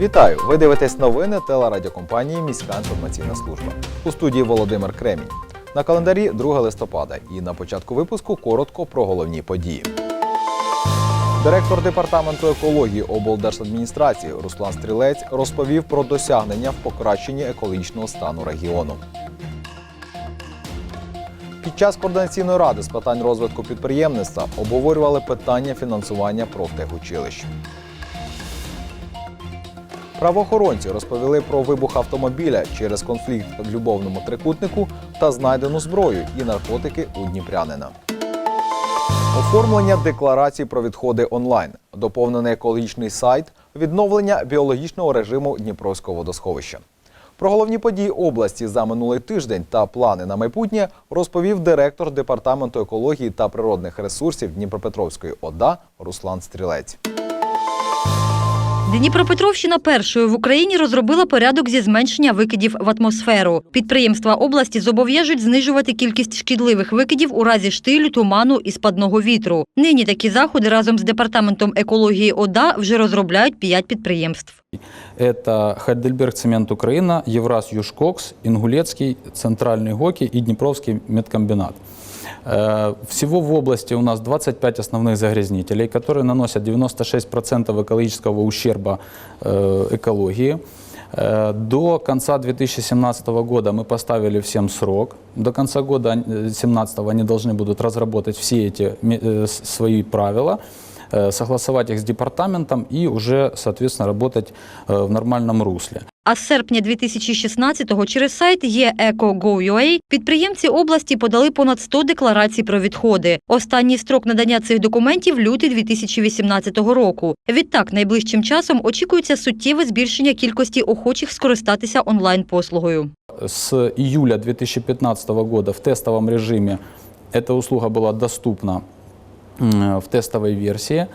Вітаю! Ви дивитесь новини телерадіокомпанії Міська інформаційна служба. У студії Володимир Кремінь. На календарі 2 листопада. І на початку випуску коротко про головні події. Директор департаменту екології облдержадміністрації Руслан Стрілець розповів про досягнення в покращенні екологічного стану регіону. Під час координаційної ради з питань розвитку підприємництва обговорювали питання фінансування профтехучилищ. Правоохоронці розповіли про вибух автомобіля через конфлікт в любовному трикутнику та знайдену зброю і наркотики у Дніпрянина. Оформлення декларацій про відходи онлайн, доповнений екологічний сайт, відновлення біологічного режиму Дніпровського водосховища. Про головні події області за минулий тиждень та плани на майбутнє розповів директор департаменту екології та природних ресурсів Дніпропетровської ОДА Руслан Стрілець. Дніпропетровщина першою в Україні розробила порядок зі зменшення викидів в атмосферу. Підприємства області зобов'яжуть знижувати кількість шкідливих викидів у разі штилю, туману і спадного вітру. Нині такі заходи разом з департаментом екології ОДА вже розробляють п'ять підприємств. Это Хайдельберг Цемент Украина, Евраз Южкокс, Ингулецкий, Центральный ГОКИ и Днепровский медкомбинат. Э, Всего в области у нас 25 основных загрязнителей, которые наносят 96% экологического ущерба э, экологии. Э, До конца 2017 года мы поставили всем срок. До конца года 2017 они должны будут разработать все эти ме- э, с- свои правила, э, согласовать их с департаментом и уже, соответственно, работать э, в нормальном русле. А з серпня 2016-го через сайт ЄЕКО.Gov.ua підприємці області подали понад 100 декларацій про відходи. Останній строк надання цих документів – лютий 2018 року. Відтак, найближчим часом очікується суттєве збільшення кількості охочих скористатися онлайн-послугою. С июля 2015 года в тестовом режиме эта услуга была доступна в тестовой версии.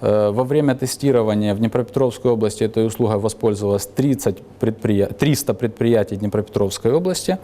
Э, Во время тестирования в Днепропетровской области этой услугой воспользовалось 30 предприя... 300 предприятий Днепропетровской области.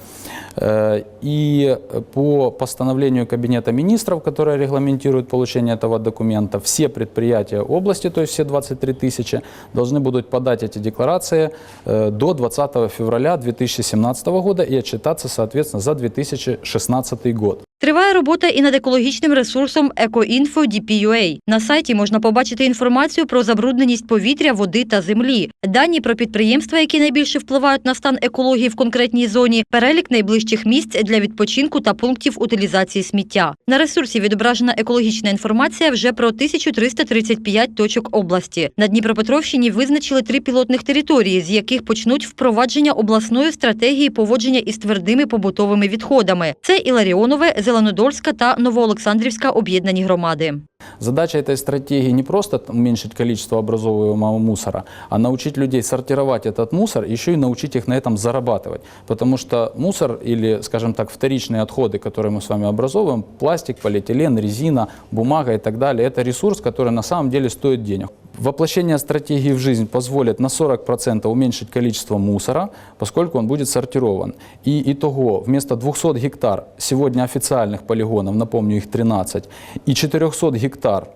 Э, И по постановлению Кабинета министров, которое регламентирует получение этого документа, все предприятия области, то есть все 23 тысячи, должны будут подать эти декларации э, до 20 февраля 2017 года и отчитаться, соответственно, за 2016 год. Триває робота і над екологічним ресурсом «Екоінфо DPUA». На сайті можна побачити інформацію про забрудненість повітря, води та землі, дані про підприємства, які найбільше впливають на стан екології в конкретній зоні, перелік найближчих місць для відпочинку та пунктів утилізації сміття. На ресурсі відображена екологічна інформація вже про 1335 точок області. На Дніпропетровщині визначили три пілотних території, з яких почнуть впровадження обласної стратегії поводження із твердими побутовими відходами. Це Іларіонове, Зеленодольська та Новоолександрівська об'єднані громади. Задача этой стратегии не просто там уменьшить количество образовываемого мусора, а научить людей сортировать этот мусор, еще и научить их на этом зарабатывать. Потому что мусор или, скажем так, вторичные отходы, которые мы с вами образовываем, пластик, полиэтилен, резина, бумага и так далее, это ресурс, который на самом деле стоит денег. Воплощение стратегии в жизнь позволит на 40% уменьшить количество мусора, поскольку он будет сортирован. И итого вместо 200 гектар сегодня официальных полигонов, напомню, их 13, и 400 гектар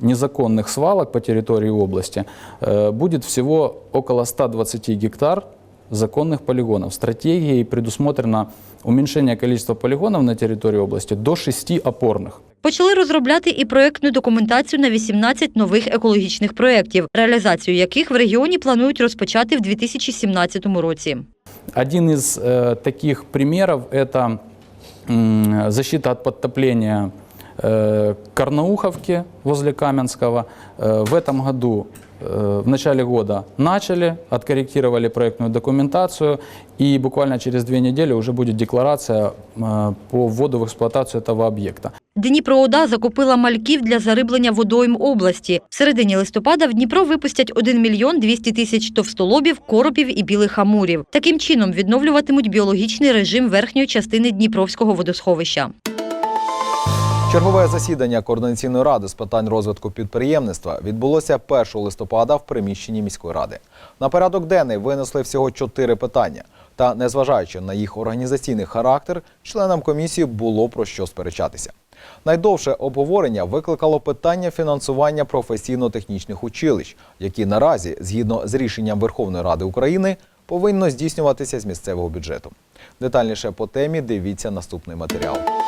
незаконных свалок по территории области, э, будет всего около 120 гектар законных полигонов. Стратегией предусмотрено уменьшение количества полигонов на территории области до 6 опорных. Почали розробляти і проєктну документацію на 18 нових екологічних проєктів, реалізацію яких в регіоні планують розпочати в 2017 році. Один из э, таких примеров – это м, защита от подтопления э, Карнауховки возле Каменского. Э, в этом году, э, в начале года начали, откорректировали проектную документацию, и буквально через две недели уже будет декларация э, по вводу в эксплуатацию этого объекта. Дніпроода закупила мальків для зариблення водойм області. В середині листопада в Дніпро випустять 1 мільйон 200 тисяч товстолобів, коропів і білих амурів. Таким чином відновлюватимуть біологічний режим верхньої частини Дніпровського водосховища. Чергове засідання координаційної ради з питань розвитку підприємництва відбулося 1 листопада в приміщенні міської ради. На порядок денний винесли всього чотири питання. Та, незважаючи на їх організаційний характер, членам комісії було про що сперечатися. Найдовше обговорення викликало питання фінансування професійно-технічних училищ, які наразі, згідно з рішенням Верховної Ради України, повинно здійснюватися з місцевого бюджету. Детальніше по темі дивіться наступний матеріал.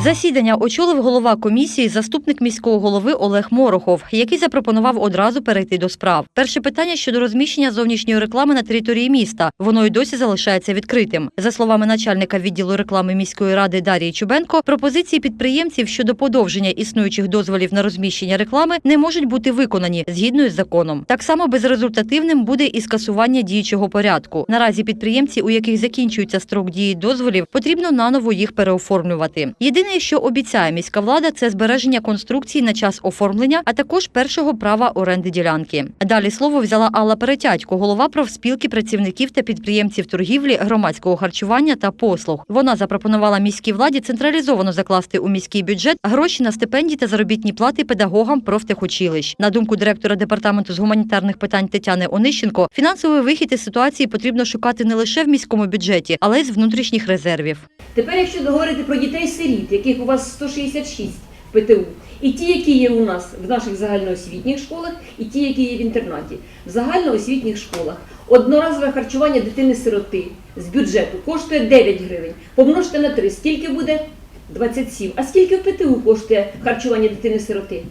Засідання очолив голова комісії, заступник міського голови Олег Морохов, який запропонував одразу перейти до справ. Перше питання щодо розміщення зовнішньої реклами на території міста. Воно й досі залишається відкритим. За словами начальника відділу реклами міської ради Дарії Чубенко, пропозиції підприємців щодо подовження існуючих дозволів на розміщення реклами не можуть бути виконані згідно із законом. Так само безрезультативним буде і скасування діючого порядку. Наразі підприємці, у яких закінчується строк дії дозволів, потрібно наново їх переоформлювати. Єдине, що обіцяє міська влада, це збереження конструкції на час оформлення, а також першого права оренди ділянки. Далі слово взяла Алла Перетятько, голова профспілки працівників та підприємців торгівлі, громадського харчування та послуг. Вона запропонувала міській владі централізовано закласти у міський бюджет гроші на стипендії та заробітні плати педагогам профтехучилищ. На думку директора департаменту з гуманітарних питань Тетяни Онищенко, фінансовий вихід із ситуації потрібно шукати не лише в міському бюджеті, але й з внутрішніх резервів. Тепер, якщо говорити про дітей-сиріт, яких у вас 166 ПТУ, і ті, які є у нас в наших загальноосвітніх школах, і ті, які є в інтернаті, в загальноосвітніх школах одноразове харчування дитини-сироти з бюджету коштує 9 гривень. Помножте на 3, скільки буде? 27. А скільки в ПТУ коштує харчування дитини-сироти?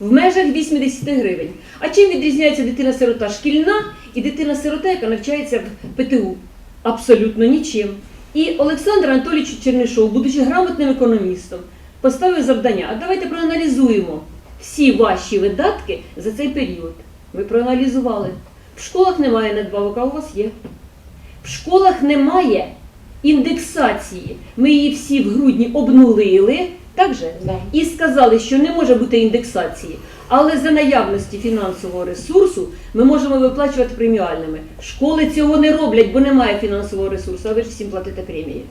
В межах 80 гривень. А чим відрізняється дитина-сирота шкільна і дитина-сирота, яка навчається в ПТУ? Абсолютно нічим. І Олександр Анатолійович Чернишов, будучи грамотним економістом, поставив завдання. А давайте проаналізуємо всі ваші видатки за цей період. Ви проаналізували. В школах немає надбавок, а у вас є. В школах немає індексації. Ми її всі в грудні обнулили, так же? І сказали, що не може бути індексації. Але за наявності фінансового ресурсу ми можемо виплачувати преміальними. Школи цього не роблять, бо немає фінансового ресурсу, а ви ж всім платите премії.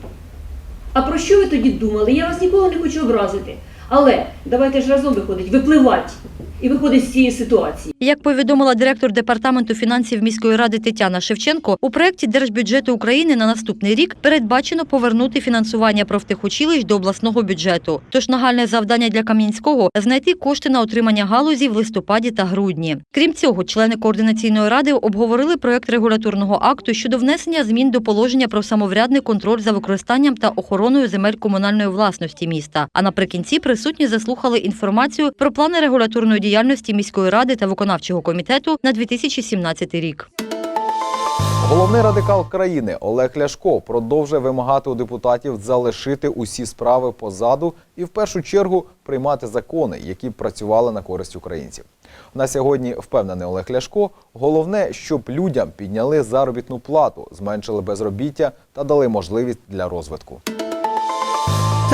А про що ви тоді думали? Я вас нікого не хочу образити. Але давайте ж разом виходить, випливати і виходить з цієї ситуації. Як повідомила директор департаменту фінансів міської ради Тетяна Шевченко, у проєкті Держбюджету України на наступний рік передбачено повернути фінансування профтехучилищ до обласного бюджету. Тож нагальне завдання для Кам'янського знайти кошти на отримання галузі в листопаді та грудні. Крім цього, члени координаційної ради обговорили проєкт регуляторного акту щодо внесення змін до положення про самоврядний контроль за використанням та охороною земель комунальної власності міста. А наприкінці присутні заслухали інформацію про плани регуляторної діяльності міської ради та виконавчого комітету на 2017 рік. Головний радикал країни Олег Ляшко продовжує вимагати у депутатів залишити усі справи позаду і в першу чергу приймати закони, які працювали на користь українців. На сьогодні впевнений Олег Ляшко. Головне, щоб людям підняли заробітну плату, зменшили безробіття та дали можливість для розвитку.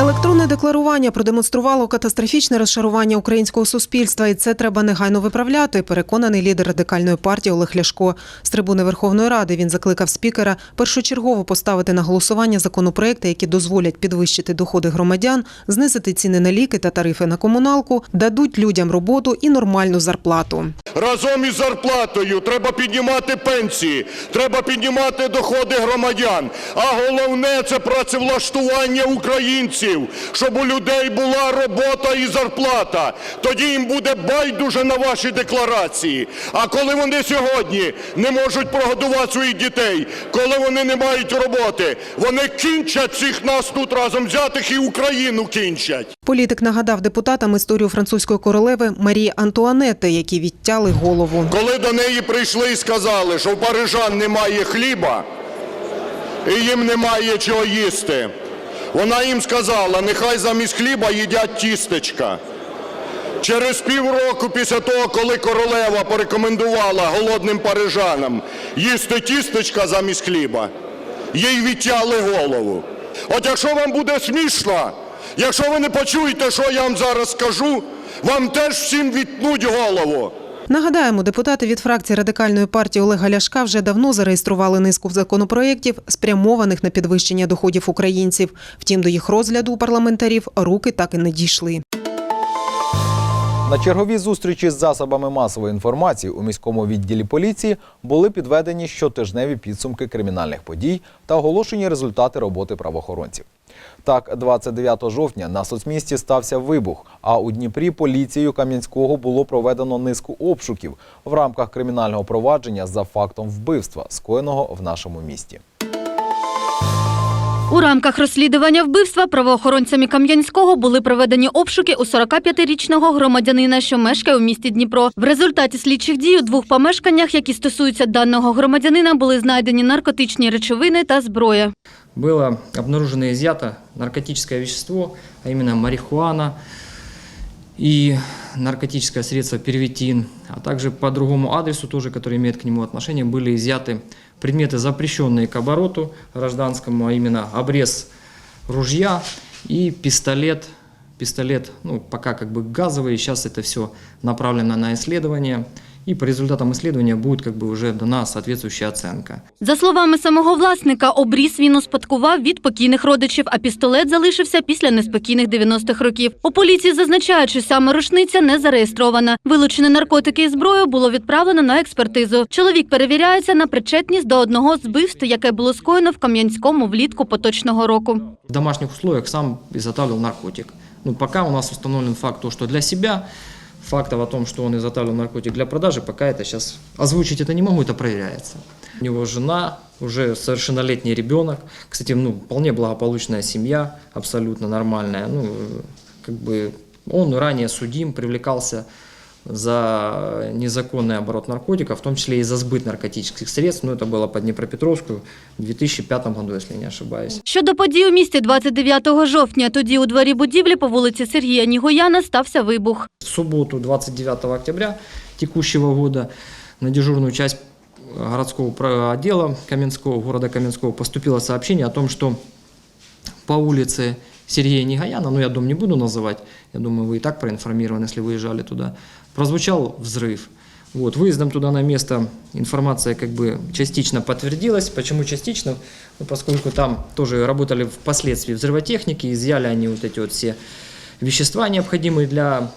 Електронне декларування продемонструвало катастрофічне розшарування українського суспільства, і це треба негайно виправляти. Переконаний лідер радикальної партії Олег Ляшко. З трибуни Верховної Ради він закликав спікера першочергово поставити на голосування законопроекти, які дозволять підвищити доходи громадян, знизити ціни на ліки та тарифи на комуналку, дадуть людям роботу і нормальну зарплату. Разом із зарплатою треба піднімати пенсії, треба піднімати доходи громадян. А головне це працевлаштування українців, щоб у людей була робота і зарплата. Тоді їм буде байдуже на ваші декларації. А коли вони сьогодні не можуть прогодувати своїх дітей, коли вони не мають роботи, вони кінчать всіх нас тут разом взятих і Україну кінчать. Політик нагадав депутатам історію французької королеви Марії Антуанетти, які відтяли голову. Коли до неї прийшли і сказали, що в парижан немає хліба і їм немає чого їсти, вона їм сказала, нехай замість хліба їдять тістечка. Через півроку після того, коли королева порекомендувала голодним парижанам їсти тістечка замість хліба, їй відтяли голову. От якщо вам буде смішно, якщо ви не почуєте, що я вам зараз скажу, вам теж всім відтнуть голову. Нагадаємо, депутати від фракції радикальної партії Олега Ляшка вже давно зареєстрували низку законопроєктів, спрямованих на підвищення доходів українців. Втім, до їх розгляду у парламентарів руки так і не дійшли. На черговій зустрічі з засобами масової інформації у міському відділі поліції були підведені щотижневі підсумки кримінальних подій та оголошені результати роботи правоохоронців. Так, 29 жовтня на соцмісті стався вибух. А у Дніпрі поліцією Кам'янського було проведено низку обшуків в рамках кримінального провадження за фактом вбивства, скоєного в нашому місті. У рамках розслідування вбивства правоохоронцями Кам'янського були проведені обшуки у 45-річного громадянина, що мешкає у місті Дніпро. В результаті слідчих дій у двох помешканнях, які стосуються даного громадянина, були знайдені наркотичні речовини та зброя. Было обнаружено и изъято наркотическое вещество, а именно марихуана и наркотическое средство первитин, а также по другому адресу, тоже, который имеет к нему отношение, были изъяты предметы, запрещенные к обороту гражданскому, а именно обрез ружья и пистолет, пистолет, ну, пока как бы газовый, сейчас это все направлено на исследование, и по результатам исследования будет как бы уже дана соответствующая оценка. За словами самого власника, обріз він успадкував від покійних родичів, а пістолет залишився після неспокійних 90-х років. У поліції зазначають, що саме рушниця не зареєстрована. Вилучені наркотики і зброю було відправлено на експертизу. Чоловік перевіряється на причетність до одного з вбивств, яке було скоєно в Кам'янському влітку поточного року. в домашних условиях сам изготавливал наркотик. Ну, пока у нас установлен факт, то, что для себя, фактов о том, что он изготавливал наркотик для продажи, пока это сейчас озвучить это не могу, это проверяется. У него жена, уже совершеннолетний ребенок, кстати, ну, вполне благополучная семья, абсолютно нормальная. Ну, э, как бы он ранее судим, привлекался за незаконный оборот наркотиков, в том числе и за сбыт наркотических средств. Но это было по Днепропетровску в 2005 году, если не ошибаюсь. Щодо подій у місті 29 жовтня, тоді у дворі будівлі по вулиці Сергія Нігояна стався вибух. В субботу, 29 октября текущего года, на дежурную часть городского про- отдела Каменского, города Каменского поступило сообщение о том, что по улице Сергея Негаяна, ну я дом не буду называть, я думаю, вы и так проинформированы, если выезжали туда, прозвучал взрыв. Вот, выездом туда на место информация как бы частично подтвердилась. Почему частично? Ну, поскольку там тоже работали впоследствии взрывотехники, изъяли они вот эти вот все вещества, необходимые для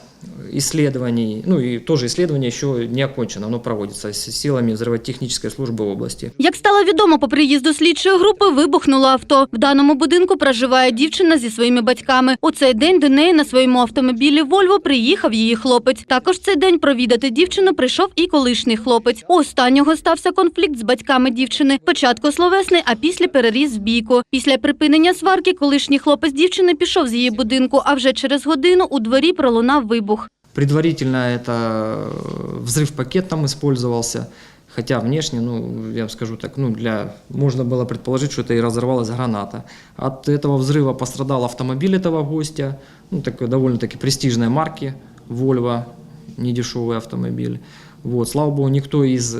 исследований. Ну и тоже исследование еще не окончено, оно проводится с силами взрывотехнической службы области. Як стало відомо по приїзду слідчої групи, вибухнуло авто. В даному будинку проживає дівчина зі своїми батьками. У цей день до неї на своєму автомобілі Вольво приїхав її хлопець. Також цей день провідати дівчину прийшов і колишній хлопець. У останнього стався конфлікт з батьками дівчини. Спочатку словесний, а після переріз в бійку. Після припинення сварки колишній хлопець дівчини пішов з її будинку, а вже через годину у дворі пролунав вибух. Предварительно это э, взрыв пакет там использовался, хотя внешне, ну, я вам скажу так, ну, для, можно было предположить, что это и разорвалась граната. От этого взрыва пострадал автомобиль этого гостя, ну, такой довольно-таки престижной марки, Volvo, недешевый автомобиль. Вот, слава богу, ніхто із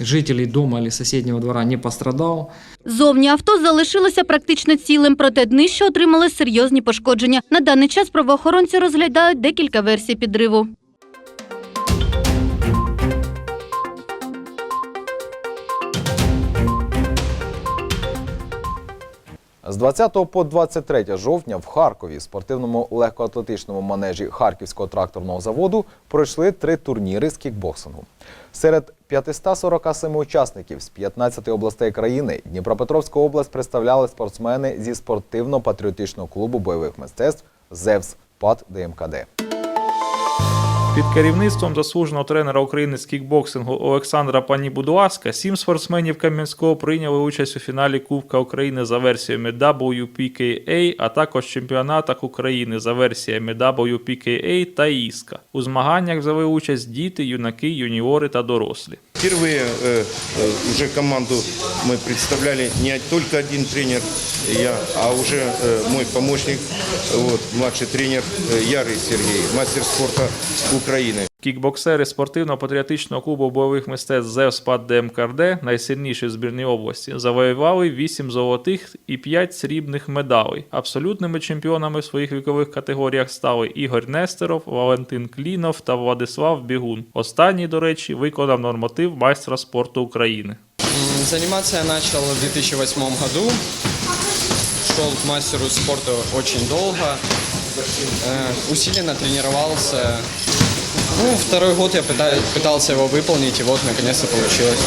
жителів жителей дома или соседнего двора не пострадав. Зовні авто залишилося практично цілим, проте днище отримали серйозні пошкодження. На даний час правоохоронці розглядають декілька версій підриву. З 20 по 23 жовтня в Харкові спортивному легкоатлетичному манежі Харківського тракторного заводу пройшли три турніри з кікбоксингу. Серед 547 учасників з 15 областей країни Дніпропетровську область представляли спортсмени зі спортивно-патріотичного клубу бойових мистецтв ЗЕВС ПАД ДМКД. Під керівництвом заслуженого тренера України з кікбоксингу Олександра Панібудуаска сім спортсменів Кам'янського прийняли участь у фіналі Кубка України за версіями WPKA, а також чемпіонатах України за версіями WPKA та ІСКА. У змаганнях взяли участь діти, юнаки, юніори та дорослі. Впервые э, э, уже команду мы представляли не только один тренер, я, а уже э, мой помощник, вот, младший тренер э, Ярый Сергей, мастер спорта Украины. Кікбоксери спортивно-патріотичного клубу бойових мистецтв ЗЕВ СПАД ДМКРД, найсильніші в збірній області, завоювали 8 золотих і 5 срібних медалей. Абсолютними чемпіонами в своїх вікових категоріях стали Ігор Нестеров, Валентин Клінов та Владислав Бігун. Останній, до речі, виконав норматив майстра спорту України. Заниматься я начал в 2008 году. Шел к мастеру спорта очень долго. Э, Усиленно тренировался. Ну, второй год я пыта- пытался его выполнить, и вот наконец-то получилось.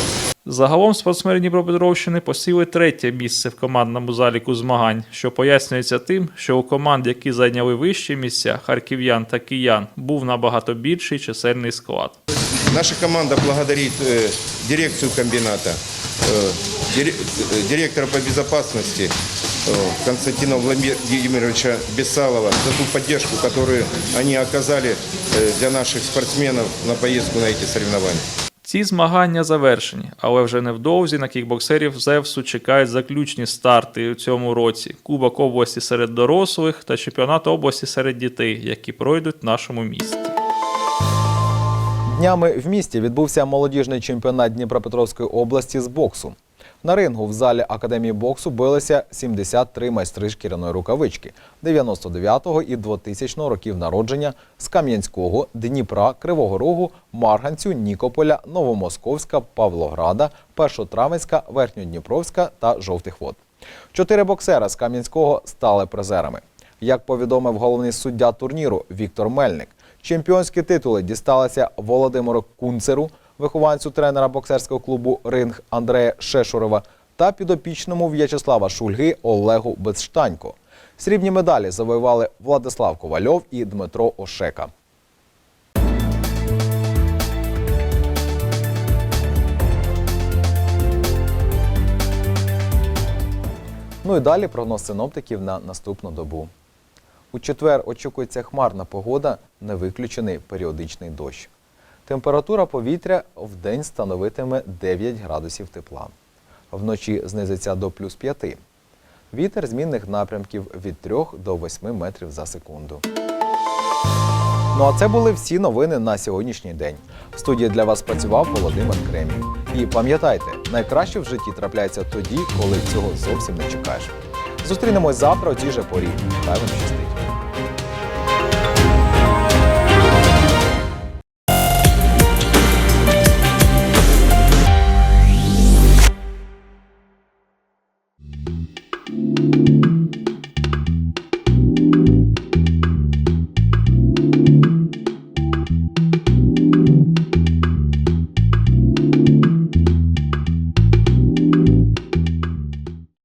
Загалом спортсмени Дніпропетровщини посіли третє місце в командному заліку змагань, що пояснюється тим, що у команд, які зайняли вищі місця харків'ян та киян, був набагато більший чисельний склад. Наша команда благодарит э, дирекцию комбината, э, дире- э, директора по безопасности э, Константина Владимировича Бесалова за ту поддержку, которую они оказали э, для наших спортсменов на поездку на эти соревнования. Ці змагання завершені, але вже невдовзі на кікбоксерів Зевсу чекають заключні старти у цьому році: Кубок області серед дорослих та чемпіонат області серед дітей, які пройдуть в нашому місті. Днями в місті відбувся молодіжний чемпіонат Дніпропетровської області з боксу. На рингу в залі Академії боксу билися 73 майстри шкіряної рукавички 99-го і 2000-го років народження з Кам'янського, Дніпра, Кривого Рогу, Марганцю, Нікополя, Новомосковська, Павлограда, Першотравенська, Верхньодніпровська та Жовтих Вод. Чотири боксера з Кам'янського стали призерами. Як повідомив головний суддя турніру Віктор Мельник, чемпіонські титули дісталися Володимиру Кунцеру, вихованцю тренера боксерського клубу Ринг Андрея Шешурова та підопічному В'ячеслава Шульги Олегу Безштанько. Срібні медалі завоювали Владислав Ковальов і Дмитро Ошека. Ну і далі прогноз синоптиків на наступну добу. У четвер очікується хмарна погода, не виключений періодичний дощ. Температура повітря в день становитиме 9 градусів тепла. Вночі знизиться до плюс 5. Вітер змінних напрямків від 3 до 8 метрів за секунду. Ну а це були всі новини на сьогоднішній день. В студії для вас працював Володимир Кремінь. І пам'ятайте, найкраще в житті трапляється тоді, коли цього зовсім не чекаєш. Зустрінемось завтра у цій же порі. Хай вам щастить!